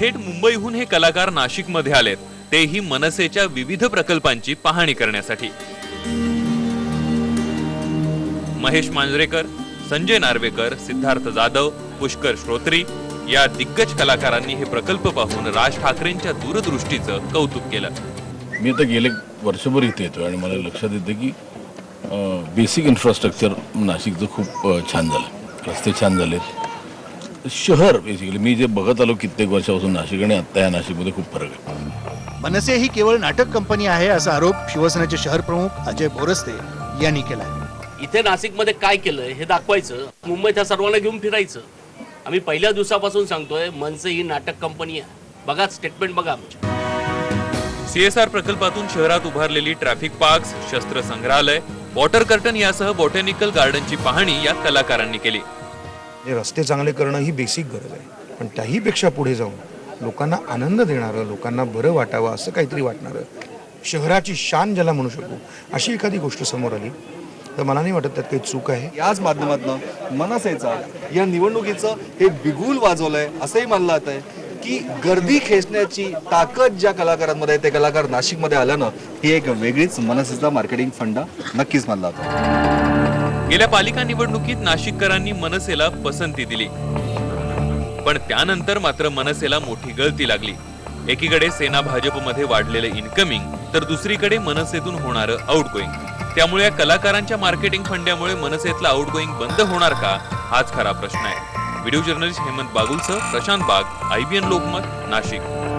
थेट मुंबईहून हे कलाकार नाशिकमध्ये आलेत. तेही मनसेच्या विविध प्रकल्पांची पाहणी करण्यासाठी. महेश मांजरेकर संजय नार्वेकर सिद्धार्थ जाधव पुष्कर श्रोत्री या दिग्गज कलाकारांनी हे प्रकल्प पाहून राज ठाकरेंच्या दूरदृष्टीचं कौतुक केलं. मी आता गेले वर्षभर इथे येतो आणि मला लक्षात येतं की बेसिक इन्फ्रास्ट्रक्चर नाशिकचं खूप छान झालं. रस्ते छान झालेत. शहर बेसिकली मी जे बघत आलो कित्येक वर्षापासून नाशिक आणि आत्ता या नाशिकमध्ये खूप फरक आहे. मनसे ही केवळ नाटक कंपनी आहे असा आरोप शिवसेनेचे शहर प्रमुख अजय बोरस्ते यांनी केला इथे नाशिकमध्ये काय केलंय हे दाखवायचं. मुंबईत ह्या सर्वांना घेऊन फिरायचं. आम्ही पहिल्या दिवसापासून सांगतोय मनसे ही नाटक कंपनी आहे. बघा स्टेटमेंट बघा आमची. सीएसआर प्रकल्पातून शहरात उभारलेली ट्रॅफिक पार्क्स शस्त्र संग्रहालय वॉटर कर्टन यासह बॉटॅनिकल गार्डनची पाहणी या कलाकारांनी केली. हे रस्ते चांगले करणं ही बेसिक गरज आहे. पण त्याहीपेक्षा पुढे जाऊन लोकांना आनंद देणारं लोकांना बरं वाटावं असं काहीतरी वाटणारं शहराची शान ज्याला म्हणू शकू अशी एखादी गोष्ट समोर आली तर मला नाही वाटत त्यात काही चूक आहे. याच माध्यमातून मनसेचा या निवडणुकीचं हे बिगुल वाजवलंय असंही मानलं जात आहे की गर्दी खेचण्याची ताकद ज्या कलाकारांमध्ये आहे ते कलाकार नाशिकमध्ये आल्यानं ही एक वेगळीच मनसेचा मार्केटिंग फंडा नक्कीच मानला जातो. गेल्या पालिका निवडणुकीत नाशिककरांनी मनसेला पसंती दिली. पण त्यानंतर मात्र मनसेला मोठी गळती लागली. एकीकडे सेना भाजपमध्ये वाढलेलं इन्कमिंग तर दुसरीकडे मनसेतून होणारं आउटगोईंग त्यामुळे या कलाकारांच्या मार्केटिंग फंड्यामुळे मनसेतलं आउटगोईंग बंद होणार का? हाच खरा प्रश्न आहे. व्हिडिओ जर्नलिस्ट हेमंत बागुलसह प्रशांत बाग आयबीएन लोकमत नाशिक.